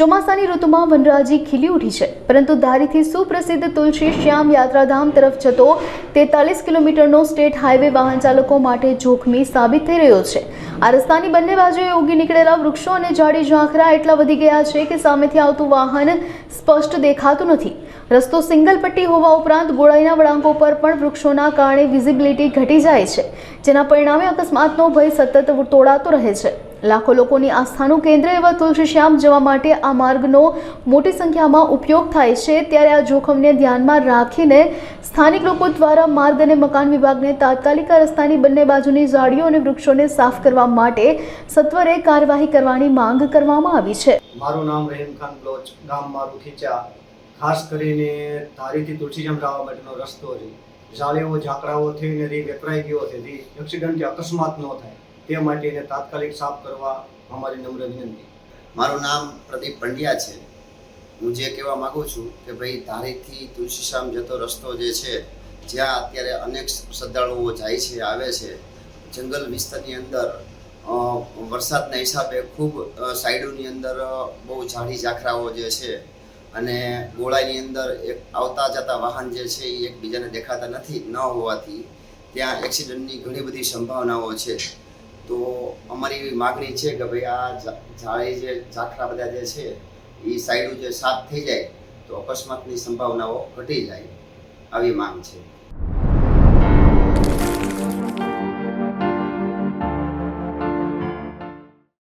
ચોમાસાની ઋતુમાં વનરાજી ખીલી ઉઠી છે. પરંતુ ધારીથી સુપ્રસિદ્ધ તુલસી શ્યામ યાત્રાધામ તરફ જતો તેતાલીસ કિલોમીટરનો સ્ટેટ હાઈવે વાહન ચાલકો માટે જોખમી સાબિત થઈ રહ્યો છે. આ રસ્તાની બંને બાજુએ ઉગી નીકળેલા વૃક્ષો અને ઝાડી ઝાંખરા એટલા વધી ગયા છે કે સામેથી આવતું વાહન સ્પષ્ટ દેખાતું નથી. રસ્તો સિંગલ પટ્ટી હોવા ઉપરાંત ગોળાઈના વળાંકો પર પણ વૃક્ષોના કારણે વિઝિબિલિટી ઘટી જાય છે, જેના પરિણામે અકસ્માતનો ભય સતત તોડાતો રહે છે. લાખો લોકોની આસ્થાનું કેન્દ્ર એવા તુલસીશ્યામ જવા માટે આ માર્ગનો મોટી સંખ્યામાં ઉપયોગ થાય છે. ત્યારે આ જોખમને ધ્યાનમાં રાખીને સ્થાનિક લોકો દ્વારા માર્ગ અને મકાન વિભાગને તાત્કાલિક રસ્તાની બંને બાજુની ઝાડીઓ અને વૃક્ષોને સાફ કરવા માટે સત્વરે કાર્યવાહી કરવાની માંગ કરવામાં આવી છે. મારું નામ રહીમ ખાન બ્લોચ, ગામ મારું ખાસ કરીને ધારીથી તુલસીજામ જવા માટેનો રસ્તો છે. ઝાડીઓ ઝાકડાઓ થઈને વેપરાઈ ગયો છે. એક્સિડન્ટ કે અકસ્માત ન થાય. તે માટે એને તાત્કાલિક સાફ કરવા અમારી નમ્ર વિનંતી. મારું નામ પ્રદીપ પંડ્યા છે. હું જે કહેવા માગું છું કે ભાઈ ધારીથી તુલસીશ્યામ જતો રસ્તો જે છે, જ્યાં અત્યારે અનેક શ્રદ્ધાળુઓ જાય છે, આવે છે, જંગલ વિસ્તારની અંદર વરસાદના હિસાબે ખૂબ સાઈડોની અંદર બહુ ઝાડી ઝાખરાઓ જે છે અને ગોળાઈની અંદર એક આવતા જતા વાહન જે છે એ એકબીજાને દેખાતા નથી ન હોવાથી ત્યાં એક્સિડન્ટની ઘણી બધી સંભાવનાઓ છે. તો અમારી એવી માગણી છે કે ભાઈ આ ઝા- જે ઝાખરા બધા જે છે એ સાઈડો જે સાફ થઈ જાય, તો અકસ્માતની સંભાવનાઓ ઘટી જાય, આવી માંગ છે.